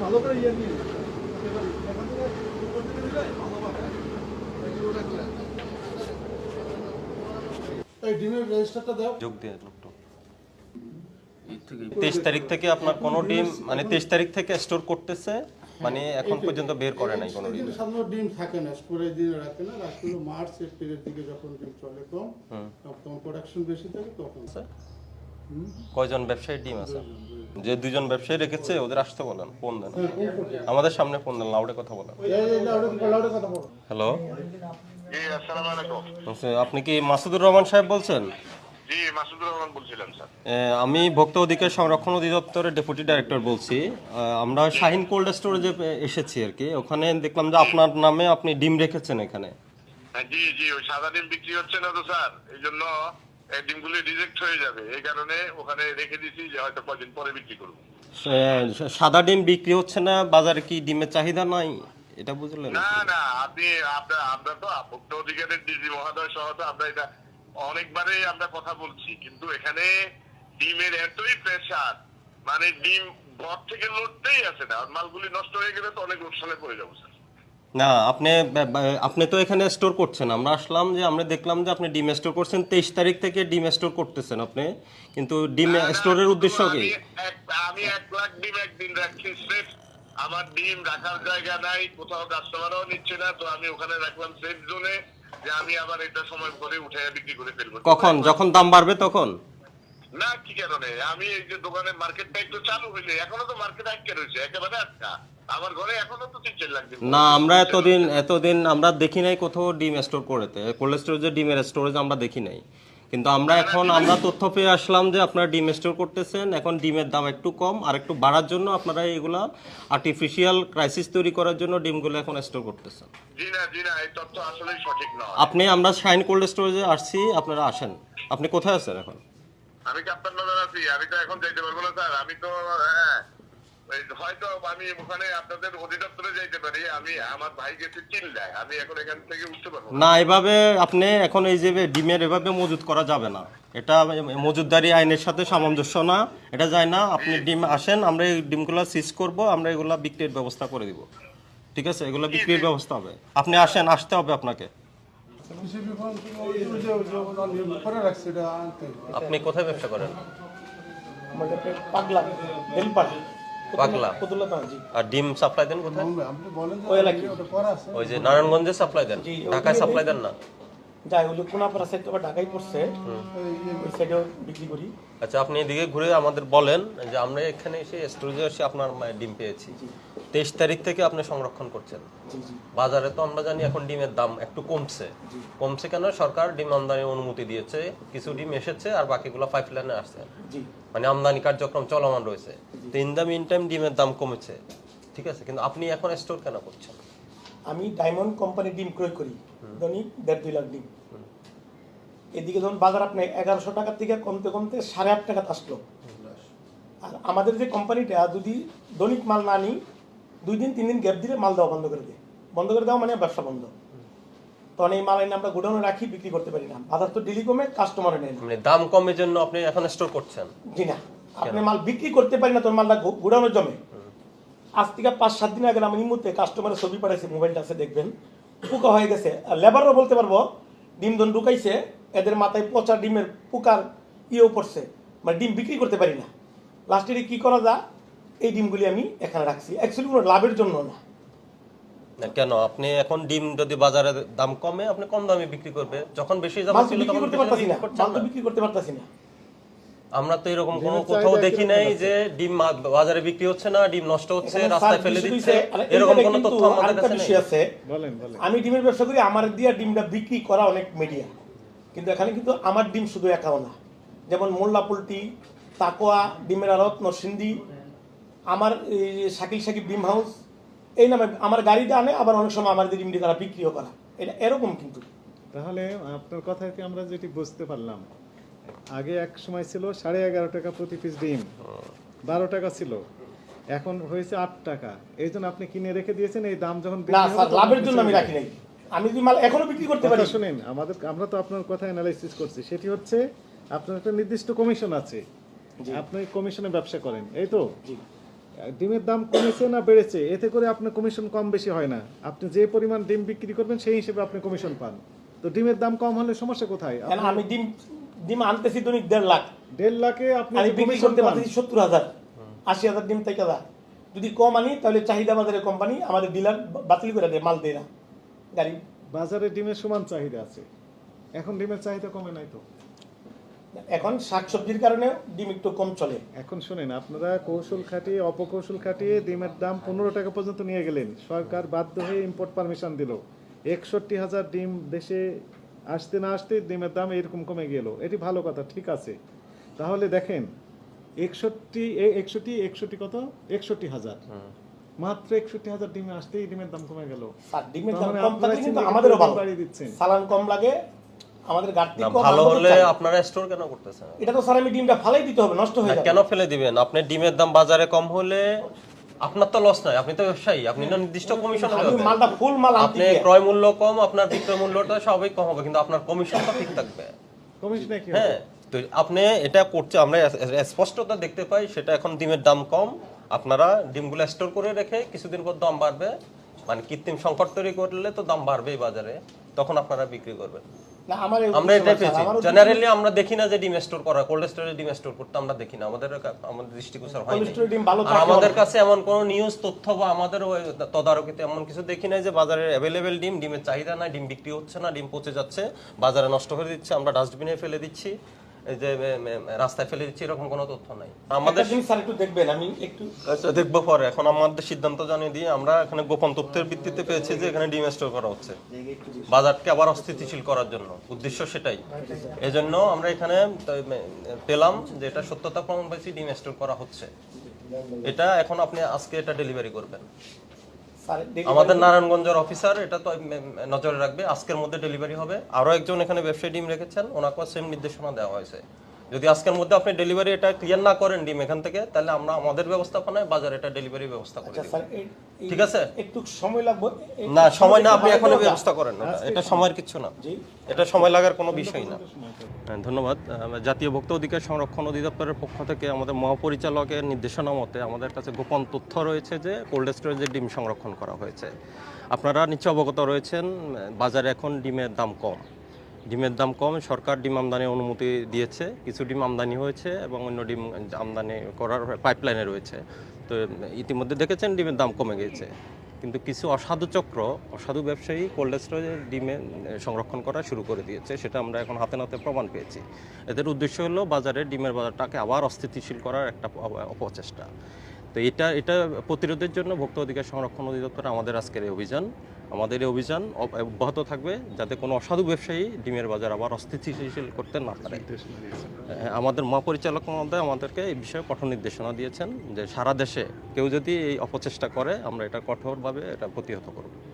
ভালো করে ইয়ে নিয়ে এখান ডিমের রেজিস্টারটা দাও যোগ দিয়ে। তেইশ তারিখ থেকে আপনার কোনো ডিম মানে তেইশ তারিখ থেকে স্টোর করতেছে মানে এখন পর্যন্ত বের করে নাই কোনো ডিম। সাধারণত ডিম থাকে না স্টোরেজ দিনে রাখে না রাখলে মার্চ এপ্রিলের দিকে যখন ডিম চলে কম তখন প্রোডাকশন বেশি থাকে তখন কয়জন ব্যবসায়ী ডিম আছে? যে দুজন ব্যবসায়ী রেখেছে ওদের আসতে বলেন ফোন দেন। আমাদের সামনে ফোন দেন লাউডে কথা বলেন। এই এই লাউডে লাউডে কথা বলো। হ্যালো। জি আসসালামু আলাইকুম। আপনি কি মাসুদুর রহমান সাহেব বলছেন? জি মাসুদুর রহমান বলছিলাম স্যার। আমি ভোক্তা অধিকার সংরক্ষণ অধিদপ্তরের ডেপুটি ডাইরেক্টর বলছি। আমরা শাহিন কোল্ড স্টোরেজে এসেছি আর কি ওখানে দেখলাম যে আপনার নামে আপনি ডিম রেখেছেন এখানে। হ্যাঁ, জি জি ওই সাদা ডিম বিক্রি হচ্ছে না তো স্যার? এই জন্য ডিমগুলি রিজেক্ট হয়ে যাবে। এই কারণে ওখানে রেখে দিছি যে হয়তো কদিন পরে বিক্রি করব। সাদা ডিম বিক্রি হচ্ছে না বাজারে কি ডিমের চাহিদা নাই? এটা বুঝলেন? না না আপনি আপনার আমরা তো ভোক্তা অধিকারের ডিজি মহোদয় সহ তো আমরা এটা অনেকবারই আমরা কথা বলছি কিন্তু এখানে ডিমের এতই প্রেশার মানে ডিম ঘর থেকে লড়তেই আছে না মালগুলি নষ্ট হয়ে গেলে তো অনেক লোকসানে পড়ে যাব স্যার। না আপনি আপনি তো এখানে স্টোর করছেন আমরা আসলাম যে আমরা দেখলাম যে আপনি ডিম স্টোর করছেন তেইশ তারিখ থেকে ডিম স্টোর করতেছেন আপনি কিন্তু ডিম স্টোরের উদ্দেশ্য কি? আমি এক লাখ ডিম একদিন রাখছি সেফ আমার ডিম রাখার জায়গা নাই কোথাও কাস্টমারও নিচ্ছে না তো আমি ওখানে রাখলাম সেফ জোনে যে আমি আবার এটা সময় করে উঠে বিক্রি করে ফেলব কখন? যখন দাম বাড়বে তখন? না কি কারণে আমি এই যে দোকানে মার্কেটটা একটু চালু হইলে এখনও তো মার্কেট আটকে রয়েছে একেবারে আটকা। আমার ঘরে এখনও তো তিন চার লাখ না আমরা এতদিন এতদিন আমরা দেখি নাই কোথাও ডিম স্টোর করেতে কোল্ড স্টোরেজে ডিমের স্টোরেজ আমরা দেখি নাই। কিন্তু আমরা এখন আমরা তথ্য পেয়ে আসলাম যে আপনারা ডিম স্টোর করতেছেন। এখন ডিমের দাম একটু কম আর একটু বাড়ার জন্য আপনারা এগুলা আর্টিফিশিয়াল ক্রাইসিস তৈরি করার জন্য ডিমগুলো এখন স্টোর করতেছেন। জি না জি না এই তথ্য আসলেই সঠিক নয় আপনি আমরা শাইন কোল্ড স্টোরেজে আসছি আপনারা আসেন। আপনি কোথায় আছেন এখন? আমি ক্যাপ্টেন নজর আছি আমি তো এখন যাইতে পারব না স্যার। আমি তো হ্যাঁ হয়তো আমি ওখানে আপনাদের অধিদপ্তরে যাইতে পারি আমি আমার ভাই গেছে চিল্লায় আমি এখন এখান থেকে উঠতে পারব না। এভাবে আপনি এখন এই যে ডিমের এভাবে মজুত করা যাবে না। এটা মজুতদারি আইনের সাথে সামঞ্জস্য না এটা যায় না আপনি ডিম আসেন আমরা এই ডিমগুলো সিজ করব আমরা এগুলা বিক্রির ব্যবস্থা করে দিব। ঠিক আছে? এগুলো বিক্রির ব্যবস্থা হবে। আপনি আসেন আসতে হবে আপনাকে। আপনি কোথায় ব্যবসা করেন? আমাদের পাগলা পাগলা? আর ডিম সাপ্লাই দেন কোথায়? আপনি ওই এলাকায়। ওটা করা আছে। ওই যে নারায়ণগঞ্জে সাপ্লাই দেন। ঢাকায় সাপ্লাই দেন না? যাই হলো কোনাপাড়া সাইড আবার ঢাকায় পড়ছে ওই সাইডেও বিক্রি করি। আচ্ছা আপনি এদিকে ঘুরে আমাদের বলেন যে আমরা এখানে এসে স্টোরেজে এসে আপনার ডিম পেয়েছি। তেইশ তারিখ থেকে আপনি সংরক্ষণ করছেন। বাজারে তো আমরা জানি এখন ডিমের দাম একটু কমছে। কমছে কেন? সরকার ডিম আমদানির অনুমতি দিয়েছে কিছু ডিম এসেছে আর বাকিগুলো পাইপ লাইনে আসছে। মানে আমদানি কার্যক্রম চলমান রয়েছে। তো ইন দ্য মিন টাইম ডিমের দাম কমেছে। ঠিক আছে? কিন্তু আপনি এখন স্টোর কেন করছেন? আমি ডায়মন্ড কোম্পানি ডিম ক্রয় করি। দৈনিক দেড় দুই লাখ ডিম। এদিকে যখন বাজার আপনি এগারোশো টাকা থেকে কমতে কমতে সাড়ে আট টাকা আসলো। আর আমাদের যে কোম্পানিটা যদি দৈনিক মাল না নিই দুই দিন তিন দিন গ্যাপ দিলে মাল দেওয়া বন্ধ করে দেয়। বন্ধ করে দেওয়া মানে ব্যবসা বন্ধ। তখন এই মাল এনে আমরা গোডাউনে রাখি বিক্রি করতে পারি না। বাজার তো ডেলি কমে কাস্টমার নেয় মানে দাম কমের জন্য আপনি এখন স্টোর করছেন? জি না। আপনি মাল বিক্রি করতে পারি না তোর মালটা গোডাউনে জমে। আজ থেকে পাঁচ সাত দিন আগে আমি মুহূর্তে কাস্টমারের ছবি পাঠাইছি মোবাইলটা আছে দেখবেন। পোকা হয়ে গেছে। আর লেবারও বলতে পারব ডিম দন ঢুকাইছে এদের মাথায় পচা ডিমের পোকার ইয়েও পড়ছে। মানে ডিম বিক্রি করতে পারি না। লাস্টে কি করা যা এই ডিমগুলি আমি এখানে রাখছি। অ্যাকচুয়ালি কোনো লাভের জন্য না। না, কেন? আপনি এখন ডিম যদি বাজারে দাম কমে আপনি কম দামে বিক্রি করবে। যখন বেশি দাম ছিল তখন করতে পারতাছি না। বিক্রি মাল তো বিক্রি করতে পারতাছি না। আমরা তো এরকম কোনো কোথাও দেখি নাই যে ডিম বাজারে বিক্রি হচ্ছে না ডিম নষ্ট হচ্ছে রাস্তায় ফেলে দিচ্ছে। এরকম কোনো তথ্য আমাদের আরেকটা কাছে নেই। আছে। আমি ডিমের ব্যবসা করি আমার দিয়া ডিমটা বিক্রি করা অনেক মিডিয়া কিন্তু এখানে কিন্তু আমার ডিম শুধু একাও না। যেমন মোল্লা পোল্ট্রি তাকোয়া ডিমের আড়ত নরসিন্দি আমার শাকিল শাকিব ডিম হাউস এই নামে আমার গাড়িটা আনে আবার অনেক সময় ডিম দিয়ে তারা বিক্রিও করা। এটা এরকম কিন্তু। তাহলে আপনার কথা থেকে আমরা যেটি বুঝতে পারলাম আগে এক সময় ছিল সাড়ে এগারো টাকা প্রতি পিস ডিম বারো টাকা ছিল এখন হয়েছে আট টাকা। এই জন্য আপনি কিনে রেখে দিয়েছেন এই দাম যখন লাভের জন্য আমি রাখি নাই। আমি যদি মাল এখনও বিক্রি করতে পারি? শুনেন আমাদের আমরা তো আপনার কথা অ্যানালাইসিস করছি। সেটি হচ্ছে আপনার একটা নির্দিষ্ট কমিশন আছে। আপনি কমিশনে ব্যবসা করেন এই তো? ডিমের দাম কমেছে না বেড়েছে? এতে করে আপনার কমিশন কম বেশি হয় না। আপনি যে পরিমাণ ডিম বিক্রি করবেন সেই হিসেবে আপনি কমিশন পান। তো ডিমের দাম কম হলে সমস্যা কোথায়? আমি ডিম ডিম আনতেছি দৈনিক দেড় লাখ। দেড় লাখে আপনি আমি বিক্রি commission করতে পারতেছি সত্তর হাজার। আশি হাজার ডিম থেকে যদি কম আনি তাহলে চাহিদা বাজারে কোম্পানি আমাদের ডিলার বাতিল করে দেয় মাল দেয় না গাড়ি। বাজারে ডিমের সমান চাহিদা আছে। এখন ডিমের চাহিদা কমে নাই তো। এখন শাকসবজির কারণে ডিম একটু কম চলে। এখন শুনেন আপনারা কৌশল খাটিয়ে অপকৌশল খাটিয়ে ডিমের দাম পনেরো টাকা পর্যন্ত নিয়ে গেলেন। সরকার বাধ্য হয়ে ইম্পোর্ট পারমিশন দিল। একষট্টি হাজার ডিম দেশে আসতে না আসতে ডিমের দাম এরকম কমে গেল। এটি ভালো কথা ঠিক আছে। তাহলে দেখেন একষট্টি একষট্টি একষট্টি কত? একষট্টি হাজার। মাত্র একষট্টি হাজার ডিমে আসতেই ডিমের দাম কমে গেল। ডিমের দাম কম কিন্তু আমাদেরও বাড়িয়ে দিচ্ছেন। সালান কম লাগে আমাদের ঘাটতি ভালো হলে। আপনারা স্টোর কেন করতেছেন? এটা তো স্যার আমি ডিমটা ফালাই দিতে হবে নষ্ট হয়ে যাবে। কেন ফেলে দিবেন? আপনি ডিমের দাম বাজারে কম হলে আপনার তো লস নাই আপনি তো ব্যবসায়ী আপনি না নির্দিষ্ট কমিশন আমি মালটা ফুল মাল আপনি ক্রয় মূল্য কম আপনার বিক্রয় মূল্যটা সবই কম হবে কিন্তু আপনার কমিশনটা ঠিক থাকবে। কমিশনে কি হ্যাঁ তো আপনি এটা করছে আমরা স্পষ্টতা দেখতে পাই সেটা এখন ডিমের দাম কম। আপনারা ডিমগুলো স্টোর করে রেখে কিছুদিন পর দাম বাড়বে। মানে কৃত্রিম সংকট তৈরি করলে তো দাম বাড়বেই বাজারে তখন আপনারা বিক্রি করবেন। আমার আমরা উদ্দেশ্য এটা না, স্যার, পেয়েছি। জেনারেলি আমরা দেখি না যে ডিম স্টোর করা কোল্ড স্টোরে ডিম স্টোর করতে আমরা দেখি না আমাদের আমাদের দৃষ্টিগোচর হয় আর কাছে এমন কোন নিউজ তথ্য বা আমাদের তদারকিতে এমন কিছু দেখি যে বাজারে অ্যাভেলেবেল ডিম ডিমের চাহিদা নাই ডিম বিক্রি হচ্ছে না ডিম পচে যাচ্ছে বাজারে নষ্ট করে দিচ্ছে আমরা ডাস্টবিনে ফেলে দিচ্ছি। যে রাস্তায় ফেলে দিচ্ছি এরকম কোনো তথ্য নাই। আমাদের স্যার একটু দেখবেন আমি একটু আচ্ছা দেখব পরে। এখন আমাদের সিদ্ধান্ত জানিয়ে দিয়ে আমরা এখানে গোপন তথ্যের ভিত্তিতে পেয়েছি যে এখানে ডিম স্টোর করা হচ্ছে। বাজারকে আবার অস্থিতিশীল করার জন্য। উদ্দেশ্য সেটাই। এজন্য আমরা এখানে পেলাম যে এটা সত্যতা প্রমাণ পেয়েছি ডিম স্টোর করা হচ্ছে। এটা এখন আপনি আজকে এটা ডেলিভারি করবেন। আমাদের নারায়ণগঞ্জের অফিসার এটা তো নজরে রাখবে। আজকের মধ্যে ডেলিভারি হবে। আরও একজন এখানে ব্যবসায়ী ডিম রেখেছেন। ওনাকেও সেম নির্দেশনা দেওয়া হয়েছে। যদি আজকের মধ্যে আপনি ডেলিভারি এটা ক্লিয়ার না করেন ডিম এখান থেকে তাহলে আমরা আমাদের ব্যবস্থাপনায় বাজারে এটা ডেলিভারি ব্যবস্থা করে আচ্ছা ঠিক আছে? একটু সময় লাগবে? না সময় না আপনি ভালো এখনই ব্যবস্থা করেন। ওটা। এটা সময়ের কিছু না। এটা সময় লাগার কোনো বিষয় না। হ্যাঁ, ধন্যবাদ। জাতীয় ভোক্তা অধিকার সংরক্ষণ অধিদপ্তরের পক্ষ থেকে আমাদের মহাপরিচালকের নির্দেশনা মতে আমাদের কাছে গোপন তথ্য রয়েছে যে কোল্ড স্টোরেজে ডিম সংরক্ষণ করা হয়েছে। আপনারা নিশ্চয় অবগত রয়েছেন বাজারে এখন ডিমের দাম কম। ডিমের দাম কম, সরকার ডিম আমদানির অনুমতি দিয়েছে, কিছু ডিম আমদানি হয়েছে এবং অন্য ডিম আমদানি করার পাইপলাইনে রয়েছে। তো ইতিমধ্যে দেখেছেন ডিমের দাম কমে গেছে। কিন্তু কিছু অসাধু চক্র, অসাধু ব্যবসায়ী কোল্ড স্টোরেজে ডিমে সংরক্ষণ করা শুরু করে দিয়েছে, সেটা আমরা এখন হাতে নাতে প্রমাণ পেয়েছি। এদের উদ্দেশ্য হলো বাজারে ডিমের বাজারটাকে আবার অস্থিতিশীল করার একটা অপচেষ্টা। তো এটা এটা প্রতিরোধের জন্য ভোক্তা অধিকার সংরক্ষণ অধিদপ্তর আমাদের আজকের এই অভিযান। আমাদের এই অভিযান অব- অব্যাহত থাকবে যাতে কোনো অসাধু ব্যবসায়ী ডিমের বাজার আবার অস্থিতিশীল করতে না পারে। হ্যাঁ, আমাদের মহাপরিচালক মহোদয় আমাদেরকে এই বিষয়ে কঠোর নির্দেশনা দিয়েছেন যে সারা দেশে কেউ যদি এই অপচেষ্টা করে আমরা এটা কঠোরভাবে এটা প্রতিহত করব।